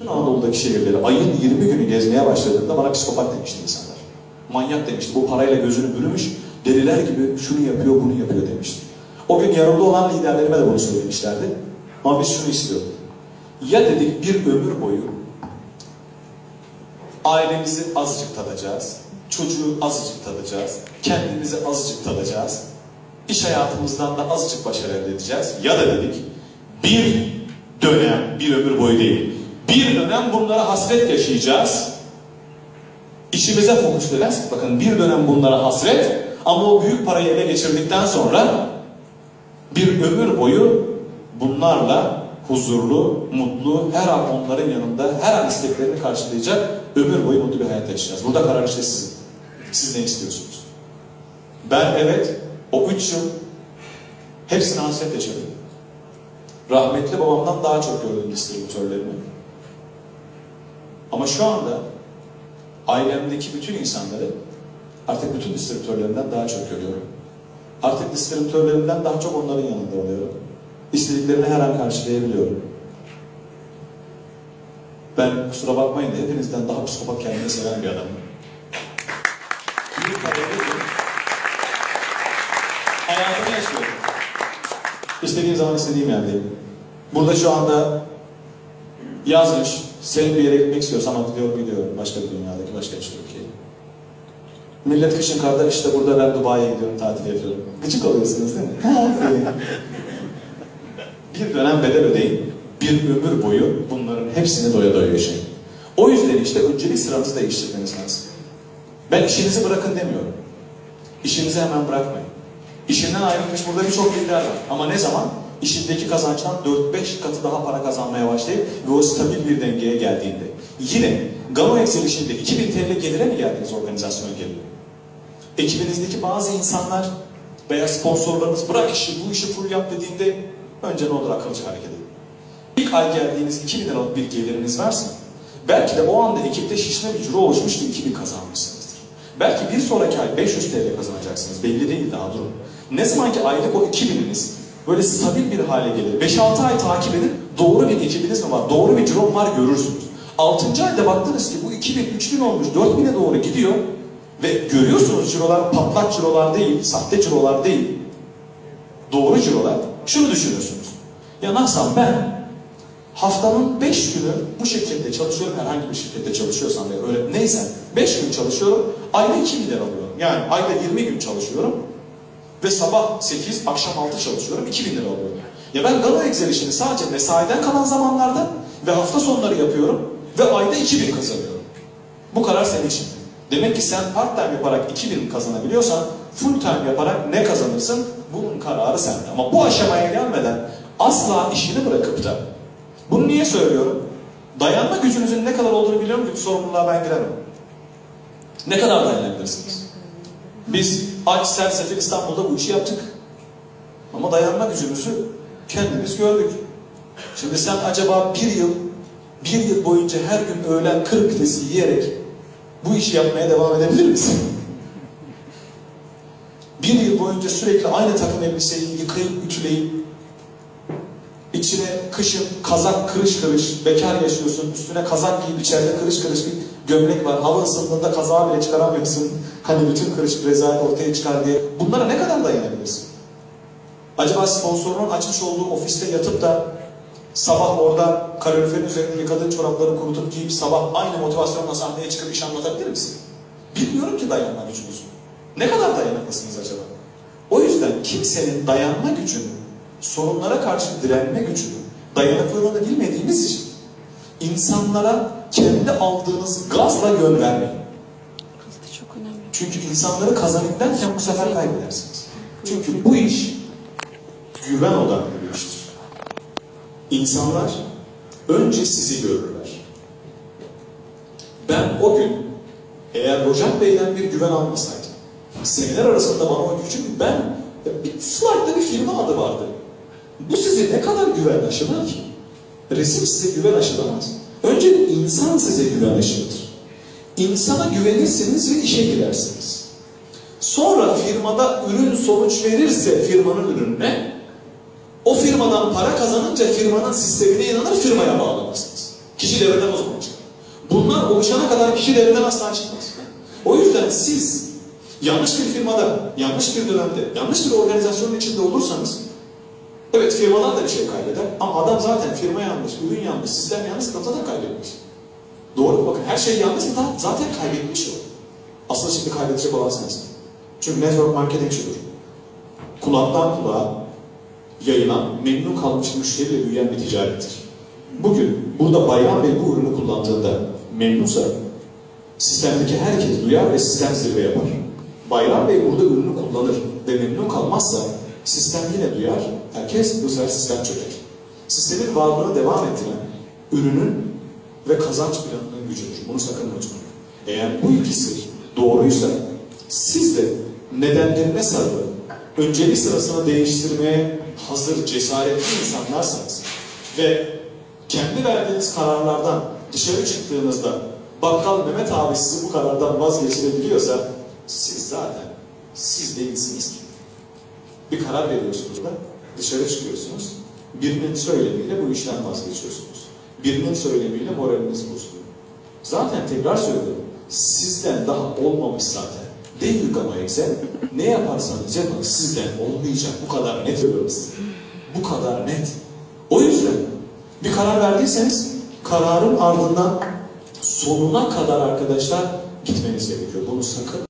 Bütün Anadolu'daki şehirleri ayın 20 günü gezmeye başladığında bana psikopat demişti insanlar. Manyak demişti. Bu parayla gözünü bürümüş, deliler gibi şunu yapıyor, bunu yapıyor demişti. O gün yanımda olan liderlerime de bunu söylemişlerdi. Ama biz şunu istiyorduk. Ya dedik bir ömür boyu ailemizi azıcık tadacağız, çocuğu azıcık tadacağız, kendimizi azıcık tadacağız, iş hayatımızdan da azıcık başarı elde edeceğiz. Ya da dedik bir dönem, bir ömür boyu değil, bir dönem bunlara hasret yaşayacağız. İşimize fokuslayacağız. Bakın bir dönem bunlara hasret ama o büyük parayı ele geçirdikten sonra bir ömür boyu bunlarla huzurlu, mutlu, her an onların yanında, her an isteklerini karşılayacak ömür boyu mutlu bir hayat yaşayacağız. Burada karar işte sizin. Siz ne istiyorsunuz? Ben evet, o üç yıl hepsini hasret yaşadım. Rahmetli babamdan daha çok gördüm distribütörlerimi. Ama şu anda ailemdeki bütün insanları artık bütün distribütörlerimden daha çok görüyorum. Artık distribütörlerimden daha çok onların yanında oluyorum. İstediklerini her an karşılayabiliyorum. Ben kusura bakmayın da hepinizden daha psikopat kendini seven bir adamım. Hayatımı yaşıyorum. İstediğim zaman istediğim yerdeyim. Burada şu anda yazmış, senin bir yere gitmek istiyorsam atlıyorum gidiyorum. Başka bir dünyadaki başka bir ülkeye. Millet kışın karda işte burada ben Dubai'ye gidiyorum, tatil yapıyorum. Gıcık oluyorsunuz değil mi? bir dönem bedel ödeyin, bir ömür boyu bunların hepsini doya doya yaşayın. O yüzden işte öncelik sıranızı değiştirmeniz lazım. Ben işinizi bırakın demiyorum. İşinizi hemen bırakmayın. İşinden ayrılmış burada birçok lider var. Ama ne zaman? İşindeki kazançtan 4-5 katı daha para kazanmaya başlayıp ve o stabil bir dengeye geldiğinde. Yine Gano Excel'işinde 2000 TL gelire mi geldiniz organizasyon geliri? Ekibinizdeki bazı insanlar veya sponsorlarınız bırak işi, bu işi full yap dediğinde önce ne olur akılcı hareket edin. İlk ay geldiğiniz 2000 liralık bir geliriniz varsa belki de o anda ekipte şişme bir ciro oluşmuş ki 2000 kazanmışsınızdır. Belki bir sonraki ay 500 TL kazanacaksınız. Belli değil daha durun. Ne zaman ki aylık o 2000'iniz böyle stabil bir hale gelir. 5-6 ay takip edin. Doğru bir ekibiniz mi var? Doğru bir cirom var görürsünüz. 6. ayda baktınız ki bu 2000, 3000 olmuş, 4000'e doğru gidiyor. Ve görüyorsunuz cirolar patlak cirolar değil, sahte cirolar değil. Doğru cirolar. Şunu düşünüyorsunuz. Ya nasıl ben haftanın 5 günü bu şirkette çalışıyorum, herhangi bir şirkette çalışıyorsam ya öyle neyse 5 gün çalışıyorum, ayda 2 milyar alıyorum. Yani ayda 20 gün çalışıyorum ve sabah 8, akşam 6 çalışıyorum, 2000 lira alıyorum. Ya ben Galo Excel işini sadece mesaiden kalan zamanlarda ve hafta sonları yapıyorum ve ayda 2000 kazanıyorum. Bu karar senin için. Demek ki sen part time yaparak 2000 kazanabiliyorsan full time yaparak ne kazanırsın? Bunun kararı sende. Ama bu aşamaya gelmeden asla işini bırakıp da bunu niye söylüyorum? Dayanma gücünüzün ne kadar olduğunu biliyorum çünkü sorumluluğa ben giremem. Ne kadar dayanabilirsiniz? Biz aç sersefil İstanbul'da bu işi yaptık. Ama dayanma gücümüzü kendimiz gördük. Şimdi sen acaba bir yıl, bir yıl boyunca her gün öğlen kırk pidesi yiyerek bu işi yapmaya devam edebilir misin? Bir yıl boyunca sürekli aynı takım elbiseyi yıkayıp ütüleyip içine kışın kazak kırış kırış, bekar yaşıyorsun, üstüne kazak giyip içeride kırış kırış bir gömlek var. Hava ısındığında kazağı bile çıkaramıyorsun. Hani bütün kırış rezalet ortaya çıkar diye. Bunlara ne kadar dayanabilirsin? Acaba sponsorun açmış olduğu ofiste yatıp da sabah orada kaloriferin üzerinde yıkadığın çorapları kurutup giyip sabah aynı motivasyonla sahneye çıkıp iş anlatabilir misin? Bilmiyorum ki dayanma gücünüzü. Ne kadar dayanıklısınız acaba? O yüzden kimsenin dayanma gücünü, sorunlara karşı direnme gücünü, dayanıklılığını bilmediğimiz için insanlara kendi aldığınız gazla yön vermeyin. Çok önemli. Çünkü insanları kazanıp derken bu sefer kaybedersiniz. Çünkü bu iş güven odaklı bir iştir. İnsanlar önce sizi görürler. Ben o gün eğer Rojak Bey'den bir güven almasaydım, seneler arasında bana o çünkü ben bir slaytta bir firma adı vardı. Bu size ne kadar güven aşılar ki? Resim size güven aşılamaz. Önce insan size güven aşılatır. İnsana güvenirsiniz ve işe girersiniz. Sonra firmada ürün sonuç verirse firmanın ürününe, o firmadan para kazanınca firmanın sistemine inanır, firmaya bağlanırsınız. Kişi devreden o zaman çıkar. Bunlar oluşana kadar kişi devreden asla çıkmaz. O yüzden siz yanlış bir firmada, yanlış bir dönemde, yanlış bir organizasyonun içinde olursanız evet firmadan da bir şey kaybeder ama adam zaten firma yanlış, ürün yanlış, sistem yanlış, zaten kaybetmiş. Doğru mu? Bakın her şey yanlışsa da zaten kaybetmiş o. Aslında şimdi kaybedecek olan sensin. Çünkü network marketing şudur. Kulaktan kulağa yayılan, memnun kalmış müşteriyle büyüyen bir ticarettir. Bugün burada Bayram Bey bu ürünü kullandığında memnunsa sistemdeki herkes duyar ve sistem zirve yapar. Bayram Bey burada ürünü kullanır ve memnun kalmazsa sistem yine duyar, herkes bu sefer sistem çöker. Sistemin varlığını devam ettiren ürünün ve kazanç planının gücüdür. Bunu sakın unutmayın. Eğer bu ikisi doğruysa siz de nedenlerine sarılıp öncelik sırasını değiştirmeye hazır, cesaretli insanlarsanız ve kendi verdiğiniz kararlardan dışarı çıktığınızda bakkal Mehmet abi sizi bu karardan vazgeçirebiliyorsa siz zaten siz değilsiniz ki. Bir karar veriyorsunuz da dışarı çıkıyorsunuz. Birinin söylemiyle bu işten vazgeçiyorsunuz. Birinin söylemiyle moraliniz bozuluyor. Zaten tekrar söylüyorum. Sizden daha olmamış zaten. Değil ama Excel. Ne yaparsanız yapın sizden olmayacak. Bu kadar net söylüyorum size. Bu kadar net. O yüzden bir karar verdiyseniz kararın ardından sonuna kadar arkadaşlar gitmeniz gerekiyor. Bunu sakın